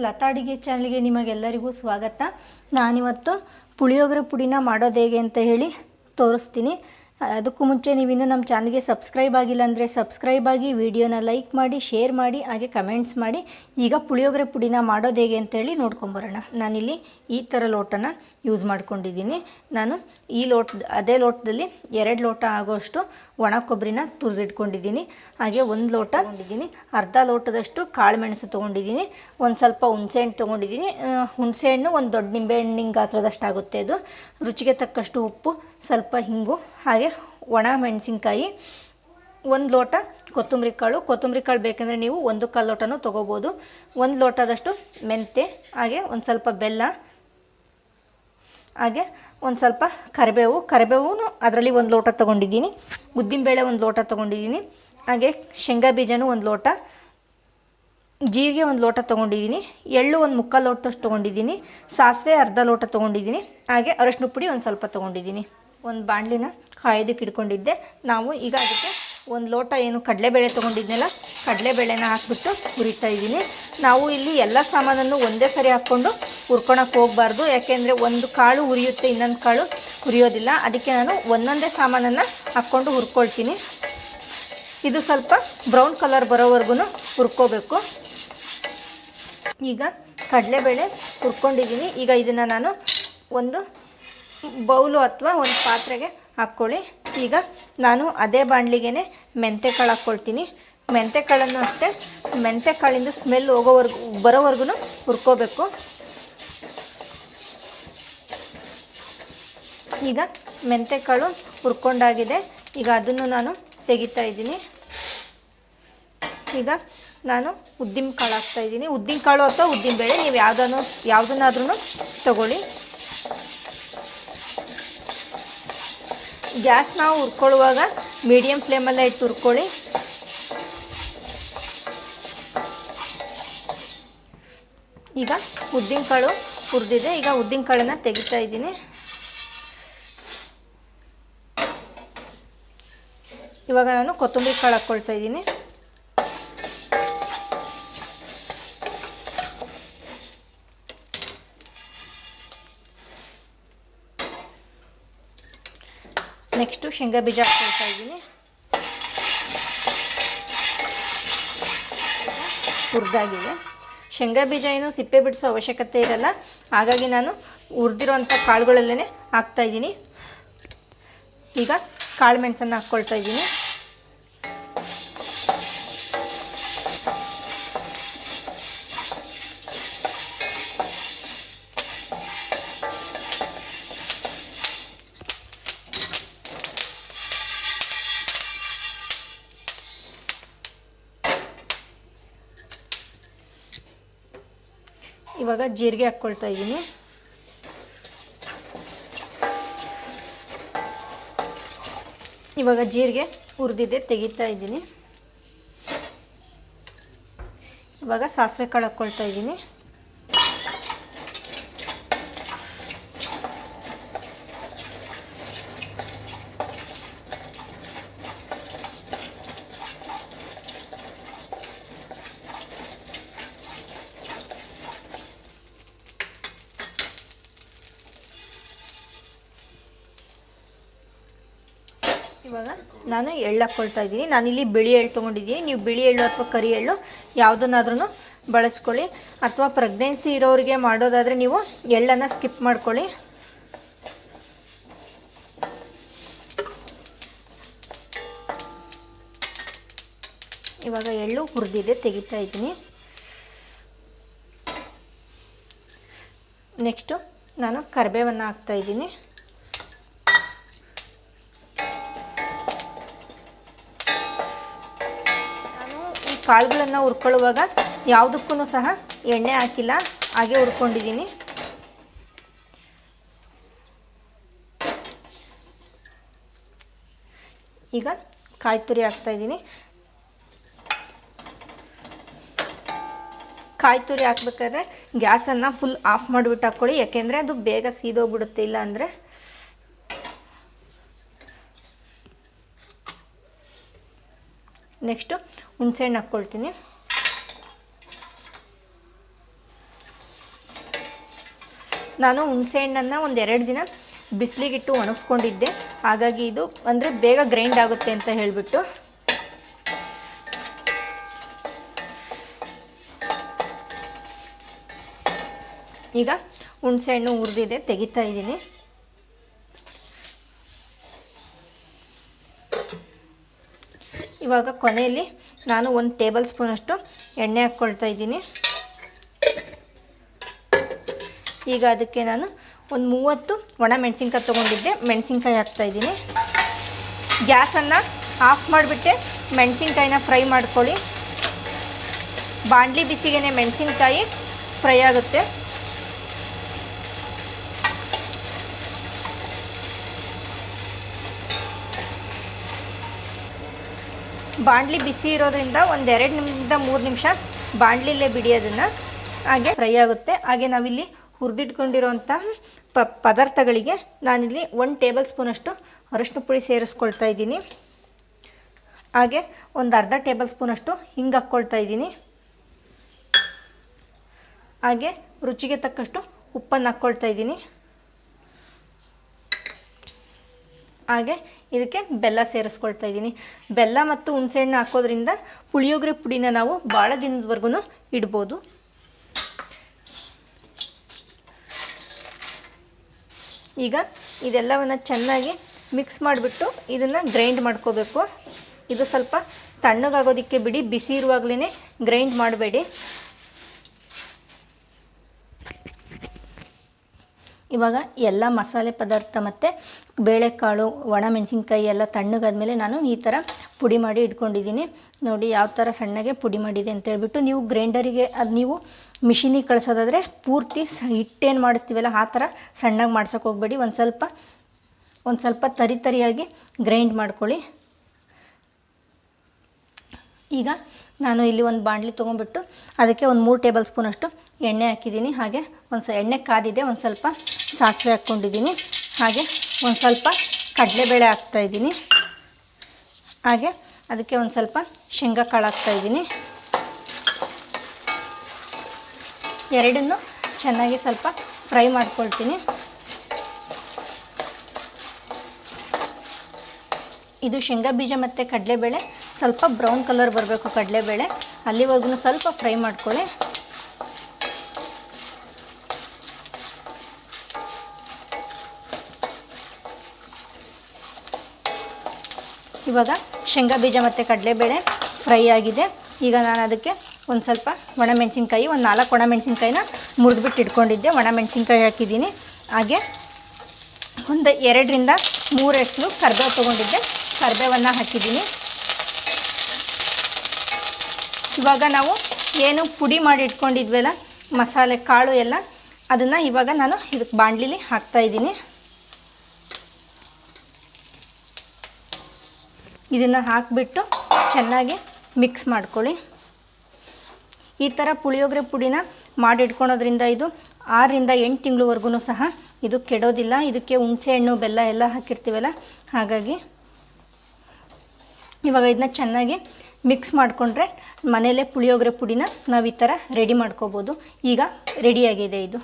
ಲತಾ ಅಡುಗೆ ಚಾನಲ್ಗೆ ನಿಮಗೆಲ್ಲರಿಗೂ ಸ್ವಾಗತ. ನಾನಿವತ್ತು ಪುಳಿಯೋಗರೆ ಪುಡಿನ ಮಾಡೋದು ಹೇಗೆ ಅಂತ ಹೇಳಿ ತೋರಿಸ್ತೀನಿ. ಅದಕ್ಕೂ ಮುಂಚೆ ನೀವಿನ್ನೂ ನಮ್ಮ ಚಾನಲ್ಗೆ ಸಬ್ಸ್ಕ್ರೈಬ್ ಆಗಿಲ್ಲ ಅಂದರೆ ಸಬ್ಸ್ಕ್ರೈಬ್ ಆಗಿ ವಿಡಿಯೋನ ಲೈಕ್ ಮಾಡಿ, ಶೇರ್ ಮಾಡಿ, ಹಾಗೆ ಕಮೆಂಟ್ಸ್ ಮಾಡಿ. ಈಗ ಪುಳಿಯೋಗರೆ ಪುಡಿನ ಮಾಡೋದು ಹೇಗೆ ಅಂತೇಳಿ ನೋಡ್ಕೊಂಬರೋಣ. ನಾನಿಲ್ಲಿ ಈ ಥರ ಲೋಟನ ಯೂಸ್ ಮಾಡ್ಕೊಂಡಿದ್ದೀನಿ. ನಾನು ಈ ಲೋಟ, ಅದೇ ಲೋಟದಲ್ಲಿ ಎರಡು ಲೋಟ ಆಗೋಷ್ಟು ಒಣ ಕೊಬ್ಬರಿನ ತುರಿದಿಟ್ಕೊಂಡಿದ್ದೀನಿ. ಹಾಗೆ ಒಂದು ಲೋಟ ತೊಗೊಂಡಿದ್ದೀನಿ. ಅರ್ಧ ಲೋಟದಷ್ಟು ಕಾಳುಮೆಣಸು ತೊಗೊಂಡಿದ್ದೀನಿ. ಒಂದು ಸ್ವಲ್ಪ ಹುಣಸೆಹಣ್ಣು ತೊಗೊಂಡಿದ್ದೀನಿ. ಹುಣಸೆಹಣ್ಣು ಒಂದು ದೊಡ್ಡ ನಿಂಬೆಹಣ್ಣಿನ ಗಾತ್ರದಷ್ಟು ಆಗುತ್ತೆ ಅದು. ರುಚಿಗೆ ತಕ್ಕಷ್ಟು ಉಪ್ಪು, ಸ್ವಲ್ಪ ಹಿಂಗು, ಹಾಗೆ ಒಣ ಮೆಣಸಿನ್ಕಾಯಿ, ಒಂದು ಲೋಟ ಕೊತ್ತಂಬರಿ ಕಾಳು. ಕೊತ್ತಂಬರಿ ಕಾಳು ಬೇಕಂದರೆ ನೀವು ಒಂದು ಕಾಲು ಲೋಟನೂ ತೊಗೋಬೋದು. ಒಂದು ಲೋಟದಷ್ಟು ಮೆಂತೆ ಹಾಗೆ ಒಂದು ಸ್ವಲ್ಪ ಬೆಲ್ಲ, ಹಾಗೆ ಒಂದು ಸ್ವಲ್ಪ ಕರಿಬೇವು. ಕರಿಬೇವು ಅದರಲ್ಲಿ ಒಂದು ಲೋಟ ತೊಗೊಂಡಿದ್ದೀನಿ. ಉದ್ದಿನಬೇಳೆ ಒಂದು ಲೋಟ ತೊಗೊಂಡಿದ್ದೀನಿ. ಹಾಗೆ ಶೇಂಗಾ ಬೀಜನೂ ಒಂದು ಲೋಟ. ಜೀರಿಗೆ ಒಂದು ಲೋಟ ತೊಗೊಂಡಿದ್ದೀನಿ. ಎಳ್ಳು ಒಂದು ಮುಕ್ಕಾಲು ಲೋಟದಷ್ಟು ತೊಗೊಂಡಿದ್ದೀನಿ. ಸಾಸಿವೆ ಅರ್ಧ ಲೋಟ ತೊಗೊಂಡಿದ್ದೀನಿ. ಹಾಗೆ ಅರಶಿನ ಪುಡಿ ಒಂದು ಸ್ವಲ್ಪ ತೊಗೊಂಡಿದ್ದೀನಿ. ಒಂದು ಬಾಣಲಿನ ಕಾಯೋದಕ್ಕೆ ಇಟ್ಕೊಂಡಿದ್ದೆ. ನಾವು ಈಗ ಅದಕ್ಕೆ ಒಂದು ಲೋಟ ಏನು ಕಡಲೆಬೇಳೆ ತೊಗೊಂಡಿದ್ನಲ್ಲ, ಕಡಲೆಬೇಳೆನ ಹಾಕ್ಬಿಟ್ಟು ಹುರಿತಾ ಇದ್ದೀನಿ. ನಾವು ಇಲ್ಲಿ ಎಲ್ಲ ಸಾಮಾನನ್ನು ಒಂದೇ ಸರಿ ಹಾಕ್ಕೊಂಡು ಹುರ್ಕೊಳಕ್ಕೆ ಹೋಗಬಾರ್ದು. ಯಾಕೆಂದರೆ ಒಂದು ಕಾಳು ಹುರಿಯುತ್ತೆ, ಇನ್ನೊಂದು ಕಾಳು ಹುರಿಯೋದಿಲ್ಲ. ಅದಕ್ಕೆ ನಾನು ಒಂದೊಂದೇ ಸಾಮಾನನ್ನು ಹಾಕ್ಕೊಂಡು ಹುರ್ಕೊಳ್ತೀನಿ. ಇದು ಸ್ವಲ್ಪ ಬ್ರೌನ್ ಕಲರ್ ಬರೋವರೆಗೂ ಹುರ್ಕೋಬೇಕು. ಈಗ ಕಡಲೆಬೇಳೆ ಹುರ್ಕೊಂಡಿದ್ದೀನಿ. ಈಗ ಇದನ್ನು ನಾನು ಒಂದು ಬೌಲು ಅಥವಾ ಒಂದು ಪಾತ್ರೆಗೆ ಹಾಕ್ಕೊಳ್ಳಿ. ಈಗ ನಾನು ಅದೇ ಬಾಣಲಿಗೆ ಮೆಂತೆಕಾಳು ಹಾಕ್ಕೊಳ್ತೀನಿ. ಮೆಂತೆಕಾಳನ್ನು ಅಷ್ಟೇ ಮೆಂತೆಕಾಳಿಂದ ಸ್ಮೆಲ್ ಹೋಗೋವರೆಗೂ ಬರೋವರೆಗೂ ಹುರ್ಕೋಬೇಕು. ಈಗ ಮೆಂತೆಕಾಳು ಹುರ್ಕೊಂಡಾಗಿದೆ. ಈಗ ಅದನ್ನು ನಾನು ತೆಗಿತಾ ಇದ್ದೀನಿ. ಈಗ ನಾನು ಉದ್ದಿನ ಕಾಳು ಹಾಕ್ತಾ ಇದ್ದೀನಿ. ಉದ್ದಿನ ಕಾಳು ಅಥವಾ ಉದ್ದಿನ ಬೇಳೆ ನೀವು ಯಾವುದನ್ನು ಯಾವುದನ್ನಾದ್ರೂ ತಗೊಳ್ಳಿ. ಗ್ಯಾಸ್ ನಾವು ಹುರ್ಕೊಳ್ಳುವಾಗ ಮೀಡಿಯಮ್ ಫ್ಲೇಮಲ್ಲೇ ಇಟ್ಟು ಹುರ್ಕೊಳ್ಳಿ. ಈಗ ಉದ್ದಿನ ಕಾಳು ಹುರಿದಿದೆ. ಈಗ ಉದ್ದಿನ ಕಾಳನ್ನು ತೆಗಿತಾ ಇದ್ದೀನಿ. ಇವಾಗ ನಾನು ಕೊತ್ತಂಬರಿ ಕಾಳು ಹಾಕ್ಕೊಳ್ತಾ ಇದ್ದೀನಿ. ನೆಕ್ಸ್ಟು ಶೇಂಗಾ ಬೀಜ ಹಾಕ್ಕೊಳ್ತಾ ಇದ್ದೀನಿ. ಹುರಿದಾಗಿದೆ. ಶೇಂಗಾ ಬೀಜ ಏನು ಸಿಪ್ಪೆ ಬಿಡಿಸೋ ಅವಶ್ಯಕತೆ ಇರಲ್ಲ. ಹಾಗಾಗಿ ನಾನು ಹುರಿದಿರೋಂಥ ಕಾಳುಗಳಲ್ಲೇ ಹಾಕ್ತಾಯಿದ್ದೀನಿ ಈಗ ಕಾಳು ಮೆಣಸನ್ನು ಹಾಕ್ಕೊಳ್ತಾ ಇದ್ದೀನಿ. ಇವಾಗ ಜೀರಿಗೆ ಹಾಕ್ಕೊಳ್ತಾ ಇದ್ದೀನಿ. ಇವಾಗ ಜೀರಿಗೆ ಹುರಿದಿದ್ದೆ ತೆಗಿತಾ ಇದ್ದೀನಿ. ಇವಾಗ ಸಾಸಿವೆ ಕಾಳು ಹಾಕ್ಕೊಳ್ತಾ ಇದ್ದೀನಿ. ಇವಾಗ ನಾನು ಎಳ್ಳು ಹಾಕ್ಕೊಳ್ತಾ ಇದ್ದೀನಿ. ನಾನಿಲ್ಲಿ ಬಿಳಿ ಎಳ್ಳು ತೊಗೊಂಡಿದ್ದೀನಿ. ನೀವು ಬಿಳಿ ಎಳ್ಳು ಅಥವಾ ಕರಿ ಎಳ್ಳು ಯಾವುದನ್ನಾದ್ರೂ ಬಳಸ್ಕೊಳ್ಳಿ. ಅಥವಾ ಪ್ರೆಗ್ನೆನ್ಸಿ ಇರೋರಿಗೆ ಮಾಡೋದಾದರೆ ನೀವು ಎಳ್ಳನ್ನು ಸ್ಕಿಪ್ ಮಾಡ್ಕೊಳ್ಳಿ. ಇವಾಗ ಎಳ್ಳು ಹುರಿದಿದೆ, ತೆಗಿತಾ ಇದ್ದೀನಿ. ನೆಕ್ಸ್ಟು ನಾನು ಕರಿಬೇವನ್ನು ಹಾಕ್ತಾ ಕಾಳುಗಳನ್ನು ಹುರ್ಕೊಳ್ಳುವಾಗ ಯಾವುದಕ್ಕೂ ಸಹ ಎಣ್ಣೆ ಹಾಕಿಲ್ಲ, ಹಾಗೆ ಹುರ್ಕೊಂಡಿದ್ದೀನಿ. ಈಗ ಕಾಯಿ ತುರಿ ಹಾಕ್ತಾ ಇದ್ದೀನಿ. ಕಾಯಿ ತುರಿ ಹಾಕ್ಬೇಕಾದ್ರೆ ಗ್ಯಾಸನ್ನು ಫುಲ್ ಆಫ್ ಮಾಡಿಬಿಟ್ಟು ಹಾಕ್ಕೊಳ್ಳಿ ಯಾಕೆಂದರೆ ಅದು ಬೇಗ ಸೀದೋಗ್ಬಿಡುತ್ತೆ ಇಲ್ಲ ಅಂದರೆ ನೆಕ್ಸ್ಟು ಹುಣಸೆಹಣ್ಣು ಹಾಕ್ಕೊಳ್ತೀನಿ ನಾನು ಹುಣಸೆಹಣ್ಣನ್ನು ಒಂದು ಎರಡು ದಿನ ಬಿಸಿಲಿಗಿಟ್ಟು ಒಣಗಿಸ್ಕೊಂಡಿದ್ದೆ. ಹಾಗಾಗಿ ಇದು ಅಂದರೆ ಬೇಗ ಗ್ರೈಂಡ್ ಆಗುತ್ತೆ ಅಂತ ಹೇಳಿಬಿಟ್ಟು. ಈಗ ಹುಣಸೆಹಣ್ಣು ಹುರಿದಿದೆ ತೆಗಿತಾ ಇದ್ದೀನಿ. ಇವಾಗ ಕೊನೆಯಲ್ಲಿ ನಾನು ಒಂದು ಟೇಬಲ್ ಸ್ಪೂನಷ್ಟು ಎಣ್ಣೆ ಹಾಕ್ಕೊಳ್ತಾ ಇದ್ದೀನಿ. ಈಗ ಅದಕ್ಕೆ ನಾನು ಒಂದು ಮೂವತ್ತು ಒಣ ಮೆಣಸಿನ್ಕಾಯಿ ತೊಗೊಂಡಿದ್ದೆ, ಮೆಣಸಿನ್ಕಾಯಿ ಹಾಕ್ತಾಯಿದ್ದೀನಿ ಗ್ಯಾಸನ್ನು ಆಫ್ ಮಾಡಿಬಿಟ್ಟೆ, ಮೆಣಸಿನ್ಕಾಯಿನ ಫ್ರೈ ಮಾಡ್ಕೊಳ್ಳಿ. ಬಾಣಲಿ ಬಿಸಿಗೆ ಮೆಣಸಿನ್ಕಾಯಿ ಫ್ರೈ ಆಗುತ್ತೆ. ಬಾಣಲಿ ಬಿಸಿ ಇರೋದ್ರಿಂದ ಒಂದು ಎರಡು ನಿಮಿಷದಿಂದ ಮೂರು ನಿಮಿಷ ಬಾಣಲಿಲೇ ಬಿಡಿ ಅದನ್ನು ಹಾಗೆ ಫ್ರೈ ಆಗುತ್ತೆ. ಹಾಗೆ ನಾವಿಲ್ಲಿ ಹುರಿದಿಟ್ಕೊಂಡಿರೋಂಥ ಪ ಪದಾರ್ಥಗಳಿಗೆ ನಾನಿಲ್ಲಿ ಒಂದು ಟೇಬಲ್ ಸ್ಪೂನಷ್ಟು ಅರಶಿನ ಪುಡಿ ಸೇರಿಸ್ಕೊಳ್ತಾ ಇದ್ದೀನಿ. ಹಾಗೆ ಒಂದು ಅರ್ಧ ಟೇಬಲ್ ಸ್ಪೂನಷ್ಟು ಹಿಂಗೆ ಹಾಕ್ಕೊಳ್ತಾ ಇದ್ದೀನಿ. ಹಾಗೆ ರುಚಿಗೆ ತಕ್ಕಷ್ಟು ಉಪ್ಪನ್ನು ಹಾಕ್ಕೊಳ್ತಾ ಇದ್ದೀನಿ. ಹಾಗೆ ಇದಕ್ಕೆ ಬೆಲ್ಲ ಸೇರಿಸ್ಕೊಳ್ತಾ ಇದ್ದೀನಿ. ಬೆಲ್ಲ ಮತ್ತು ಹುಣಸೆಹಣ್ಣು ಹಾಕೋದ್ರಿಂದ ಪುಳಿಯೋಗರೆ ಪುಡಿನ ನಾವು ಭಾಳ ದಿನದವರೆಗೂ ಇಡ್ಬೋದು. ಈಗ ಇದೆಲ್ಲವನ್ನು ಚೆನ್ನಾಗಿ ಮಿಕ್ಸ್ ಮಾಡಿಬಿಟ್ಟು ಇದನ್ನು ಗ್ರೈಂಡ್ ಮಾಡ್ಕೋಬೇಕು. ಇದು ಸ್ವಲ್ಪ ತಣ್ಣಗಾಗೋದಕ್ಕೆ ಬಿಡಿ, ಬಿಸಿ ಇರುವಾಗಲೇ ಗ್ರೈಂಡ್ ಮಾಡಬೇಡಿ. ಇವಾಗ ಎಲ್ಲ ಮಸಾಲೆ ಪದಾರ್ಥ ಮತ್ತು ಬೇಳೆಕಾಳು ಒಣಮೆಣಸಿನ್ಕಾಯಿ ಎಲ್ಲ ತಣ್ಣಗಾದ್ಮೇಲೆ ನಾನು ಈ ಥರ ಪುಡಿ ಮಾಡಿ ಇಟ್ಕೊಂಡಿದ್ದೀನಿ. ನೋಡಿ ಯಾವ ಥರ ಸಣ್ಣಗೆ ಪುಡಿ ಮಾಡಿದೆ ಅಂತ ಹೇಳ್ಬಿಟ್ಟು ನೀವು ಗ್ರೈಂಡರಿಗೆ ಅದು ನೀವು ಮಿಷಿನಿಗೆ ಕಳಿಸೋದಾದರೆ ಪೂರ್ತಿ ಹಿಟ್ಟೇನು ಮಾಡಿಸ್ತೀವಲ್ಲ ಆ ಥರ ಸಣ್ಣಗೆ ಮಾಡ್ಸೋಕೆ ಹೋಗಬೇಡಿ. ಒಂದು ಸ್ವಲ್ಪ ಒಂದು ಸ್ವಲ್ಪ ತರಿ ತರಿಯಾಗಿ ಗ್ರೈಂಡ್ ಮಾಡ್ಕೊಳ್ಳಿ. ಈಗ ನಾನು ಇಲ್ಲಿ ಒಂದು ಬಾಣಲಿ ತೊಗೊಂಡ್ಬಿಟ್ಟು ಅದಕ್ಕೆ ಒಂದು ಮೂರು ಟೇಬಲ್ ಸ್ಪೂನಷ್ಟು ಎಣ್ಣೆ ಹಾಕಿದ್ದೀನಿ. ಹಾಗೆ ಒಂದು ಸ ಎಣ್ಣೆ ಕಾದಿದೆ, ಒಂದು ಸ್ವಲ್ಪ ಸಾಸಿವೆ ಹಾಕ್ಕೊಂಡಿದ್ದೀನಿ. ಹಾಗೆ ಒಂದು ಸ್ವಲ್ಪ ಕಡಲೆಬೇಳೆ ಹಾಕ್ತಾಯಿದ್ದೀನಿ ಹಾಗೆ ಅದಕ್ಕೆ ಒಂದು ಸ್ವಲ್ಪ ಶೇಂಗಾ ಕಾಳು ಹಾಕ್ತಾಯಿದ್ದೀನಿ ಎರಡನ್ನು ಚೆನ್ನಾಗಿ ಸ್ವಲ್ಪ ಫ್ರೈ ಮಾಡ್ಕೊಳ್ತೀನಿ. ಇದು ಶೇಂಗಾ ಬೀಜ ಮತ್ತು ಕಡಲೆಬೇಳೆ. ಸ್ವಲ್ಪ ಬ್ರೌನ್ ಕಲರ್ ಬರಬೇಕು ಕಡಲೆಬೇಳೆ. ಅಲ್ಲಿವರೆಗೂ ಸ್ವಲ್ಪ ಫ್ರೈ ಮಾಡ್ಕೊಳ್ಳಿ. ಇವಾಗ ಶೇಂಗಾ ಬೀಜ ಮತ್ತು ಕಡಲೆಬೇಳೆ ಫ್ರೈ ಆಗಿದೆ. ಈಗ ನಾನು ಅದಕ್ಕೆ ಒಂದು ಸ್ವಲ್ಪ ಒಣಮೆಣಸಿನ್ಕಾಯಿ, ಒಂದು ನಾಲ್ಕು ಒಣಮೆಣಸಿನ್ಕಾಯಿನ ಮುರಿದ್ಬಿಟ್ಟು ಇಟ್ಕೊಂಡಿದ್ದೆ. ಒಣಮೆಣಸಿನ್ಕಾಯಿ ಹಾಕಿದ್ದೀನಿ. ಹಾಗೆ ಒಂದು ಎರಡರಿಂದ ಮೂರು ಎಸ್ಲು ಕರ್ಬೇವು ತೊಗೊಂಡಿದ್ದೆ. ಕರ್ಬೇವನ್ನು ಹಾಕಿದ್ದೀನಿ. ಇವಾಗ ನಾವು ಏನು ಪುಡಿ ಮಾಡಿ ಇಟ್ಕೊಂಡಿದ್ವಲ್ಲ, ಮಸಾಲೆ ಕಾಳು ಎಲ್ಲ, ಅದನ್ನು ಇವಾಗ ನಾನು ಇದಕ್ಕೆ ಬಾಣಲಿಲಿ ಹಾಕ್ತಾಯಿದ್ದೀನಿ ಇದನ್ನು ಹಾಕಿಬಿಟ್ಟು ಚೆನ್ನಾಗಿ ಮಿಕ್ಸ್ ಮಾಡ್ಕೊಳ್ಳಿ. ಈ ಥರ ಪುಳಿಯೋಗರೆ ಪುಡಿನ ಮಾಡಿಟ್ಕೊಳೋದ್ರಿಂದ ಇದು ಆರರಿಂದ ಎಂಟು ತಿಂಗಳವರೆಗೂ ಸಹ ಇದು ಕೆಡೋದಿಲ್ಲ. ಇದಕ್ಕೆ ಹುಣಸೆಹಣ್ಣು ಬೆಲ್ಲ ಎಲ್ಲ ಹಾಕಿರ್ತೀವಲ್ಲ, ಹಾಗಾಗಿ ಇವಾಗ ಇದನ್ನ ಚೆನ್ನಾಗಿ ಮಿಕ್ಸ್ ಮಾಡಿಕೊಂಡ್ರೆ ಮನೆಯಲ್ಲೇ ಪುಳಿಯೋಗರೆ ಪುಡಿನ ನಾವು ಈ ಥರ ರೆಡಿ ಮಾಡ್ಕೋಬೋದು. ಈಗ ರೆಡಿಯಾಗಿದೆ ಇದು.